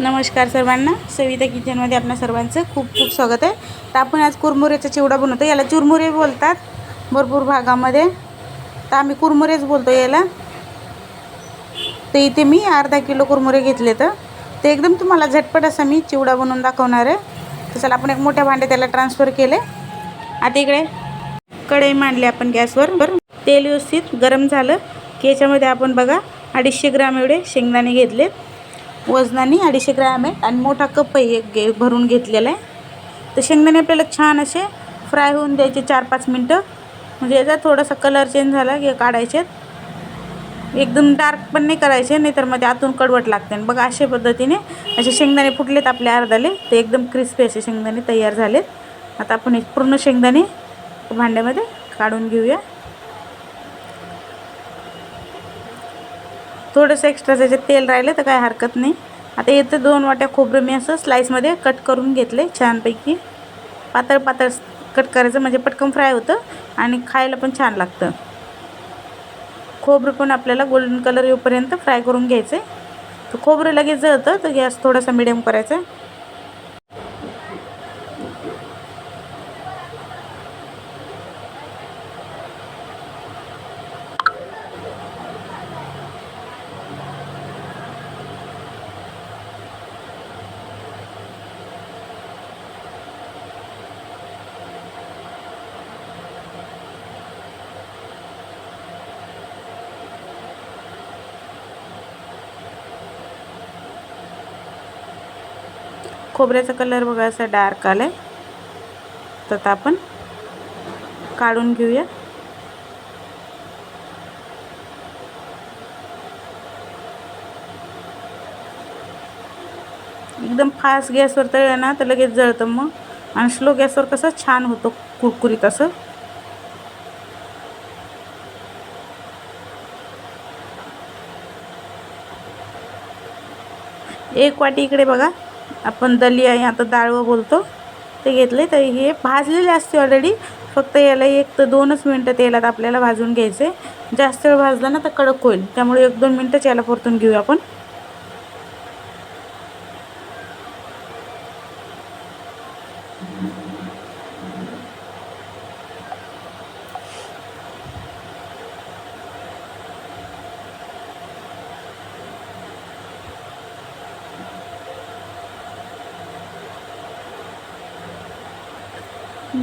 नमस्कार सर्वांना. सविता किचनमध्ये आपल्या सर्वांचं खूप खूप स्वागत आहे. तर आपण आज कुरमुऱ्याचा चिवडा बनवतो. याला चुरमुरे बोलतात भरपूर भागामध्ये. तर आम्ही कुरमुरेच बोलतो याला. तर इथे मी अर्धा किलो कुरमुरे घेतले तर. ते एकदम तुम्हाला झटपट असा मी चिवडा बनवून दाखवणार आहे. तर चला आपण एक मोठ्या भांडे त्याला ट्रान्सफर केले. आता इकडे कढई मांडली आपण गॅसवर. बरं तेल व्यवस्थित गरम झालं. की याच्यामध्ये आपण बघा अडीचशे ग्राम एवढे शेंगदाणे घेतले वजनाने अडीचशे ग्रॅम आहे आणि मोठा कपही एक घे भरून घेतलेला आहे. तर शेंगदाणे आपल्याला छान असे फ्राय होऊन द्यायचे चार पाच मिनटं. म्हणजे याचा थोडासा कलर चेंज झाला की काढायचे एकदम डार्क पण नाही करायचे नाहीतरमध्ये आतून कडवट लागते. आणि बघा अशा पद्धतीने असे शेंगदाणे फुटलेत आपले अर्धाले. ते एकदम क्रिस्पी असे शेंगदाणे तयार झालेत. आता आपण एक पूर्ण शेंगदाणे भांड्यामध्ये काढून घेऊया. थोडंसं एक्स्ट्रा त्याच्यात तेल राहिलं तर काय हरकत नाही. आता इथं दोन वाट्या खोबरं मी असं स्लाईसमध्ये कट करून घेतले छानपैकी. पातळ पातळ कट करायचं म्हणजे पटकन फ्राय होतं आणि खायला पण छान लागतं. खोबरं पण आपल्याला गोल्डन कलर येऊपर्यंत फ्राय करून घ्यायचं आहे तर खोबरं लगेच जळतं तर गॅस थोडासा मिडियम करायचा खोबऱ्याचा कलर बघा असा डार्क आला आहे तर आता आपण काढून घेऊया. एकदम फास्ट गॅसवर तळलं ना तर लगेच जळतं मग. आणि स्लो गॅसवर कसं छान होतं कुरकुरीत असं. एक वाटी इकडे बघा. आपण दलिया आता डाळवं बोलतो. ते घेतले तर हे भाजलेले असते ऑलरेडी फक्त याला एक तर दोनच मिनटं तेलात आपल्याला भाजून घ्यायचे जास्त वेळ भाजला ना तर कडक होईल. त्यामुळे एक दोन मिनटंच याला परतून घेऊ आपण.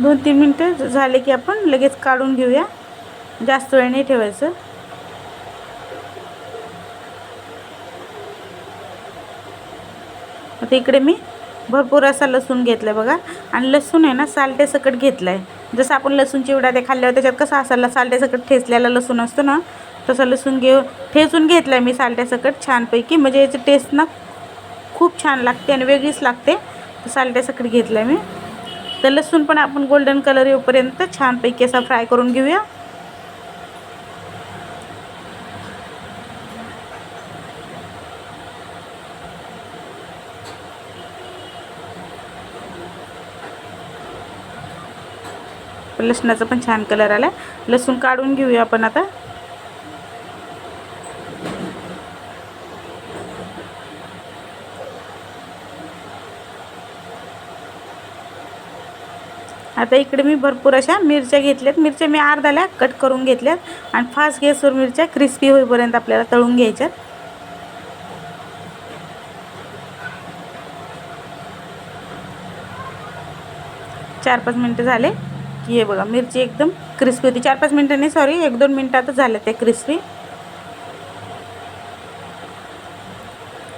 दोन तीन मिनटं झाले की आपण लगेच काढून घेऊया. जास्त वेळ नाही ठेवायचं. आता इकडे मी भरपूर असा लसूण घेतला आहे बघा. आणि लसूण आहे ना सालटेसकट घेतला आहे जसं आपण लसूण चिवडा ते खाल्ल्यावर त्याच्यात कसा असा सालटेसकट ठेचलेला लसूण असतो ना तसं लसूण घेऊ ठेचून घेतला आहे मी सालट्यासकट छानपैकी. म्हणजे याची टेस्ट ना खूप छान लागते आणि वेगळीच लागते. तर सालट्यासकट घेतला आहे मी. तर लसूण पण आपण गोल्डन कलर येऊपर्यंत छानपैकी असा फ्राय करून घेऊया. लसणाचा पण छान कलर आला लसूण काढून घेऊया आपण आता. आता इकडे मी भरपूर अशा मिरच्या घेतल्यात. मिरच्या मी अर्धाल्या कट करून घेतल्यात आणि फास्ट गॅसवर मिरच्या क्रिस्पी होईपर्यंत आपल्याला तळून घ्यायच्यात. चार पाच मिनटं झाले की हे बघा मिरची एकदम क्रिस्पी होती. चार पाच मिनटं नाही सॉरी एक दोन मिनटातच झाल्या त्या क्रिस्पी.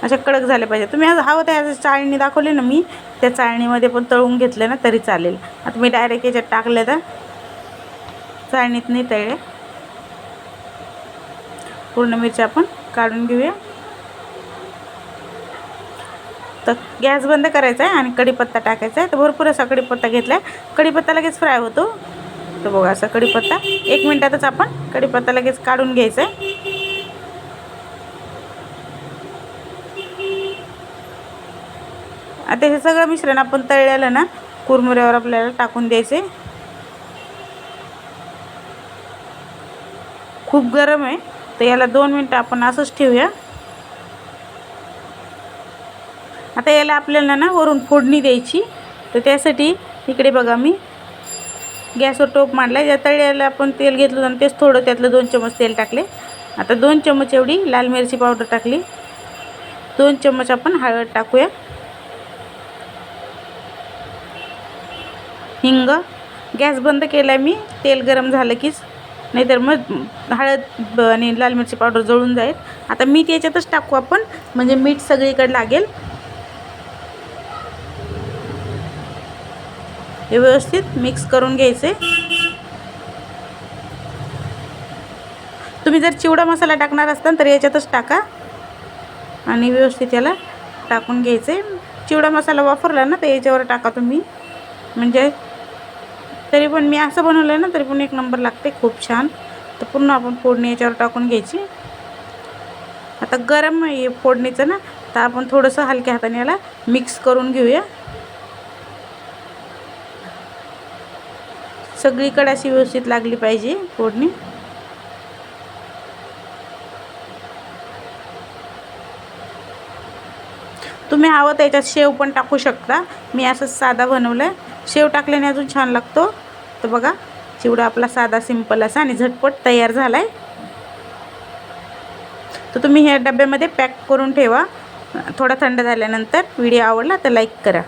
असे कडक झाले पाहिजे. तुम्ही आज हवं त्या चाळणी दाखवली ना मी त्या चाळणीमध्ये पण तळून घेतले ना तरी चालेल. आता मी डायरेक्ट याच्यात टाकले तर चाळणीत नाही तळले. पूर्ण मिरची आपण काढून घेऊया. तर गॅस बंद करायचा आहे आणि कढीपत्ता टाकायचा आहे. तर भरपूर असा कढीपत्ता घेतला आहे. कढीपत्ता लगेच फ्राय होतो. तर बघा असा कढीपत्ता. एक मिनटातच आपण कढीपत्ता लगेच काढून घ्यायचा आहे. आता हे सगळं मिश्रण आपण तळलेलं ना कुरमुऱ्यावर आपल्याला टाकून द्यायचे. खूप गरम आहे तर याला दोन मिनटं आपण असंच ठेवूया. आता याला आपल्याला ना वरून फोडणी द्यायची तर त्यासाठी इकडे बघा मी गॅसवर टोप मांडला या तळ्याला आपण तेल घेतलं आणि तेच थोडं त्यातलं दोन चमच तेल टाकले. आता दोन चमच एवढी लाल मिरची पावडर टाकली. दोन चमच आपण हळद टाकूया. हिंग. गॅस बंद केला मी. तेल गरम झालं कीच. नाहीतर मग हळद आणि लाल मिरची पावडर जळून जाईल. आता मीठ याच्यातच टाकू आपण. म्हणजे मीठ सगळीकडे लागेल. हे व्यवस्थित मिक्स करून घ्यायचे. तुम्ही जर चिवडा मसाला टाकणार असताल तर याच्यातच टाका. आणि व्यवस्थित याला टाकून घ्यायचे. चिवडा मसाला वापरला ना तर याच्यावर टाका तुम्ही. म्हणजे तरी पण मी असं बनवलं आहे ना तरी पण एक नंबर लागते खूप छान. तर पूर्ण आपण फोडणी याच्यावर टाकून घ्यायची. आता गरम आहे फोडणीचं ना तर आपण थोडंसं हलक्या हाताने याला मिक्स करून घेऊया. सगळीकडे अशी व्यवस्थित लागली पाहिजे फोडणी. तुम्ही हवं त्याच्यात शेव पण टाकू शकता. मी असं साधा बनवलं आहे शेव टाकल्याने अजून छान लागतो. तर बघा चिवडा आपला साधा सिंपल असा आणि झटपट तयार झाला आहे तर तुम्ही ह्या डब्यामध्ये पॅक करून ठेवा. थोडा थंड झाल्यानंतर व्हिडिओ आवडला तर लाईक करा.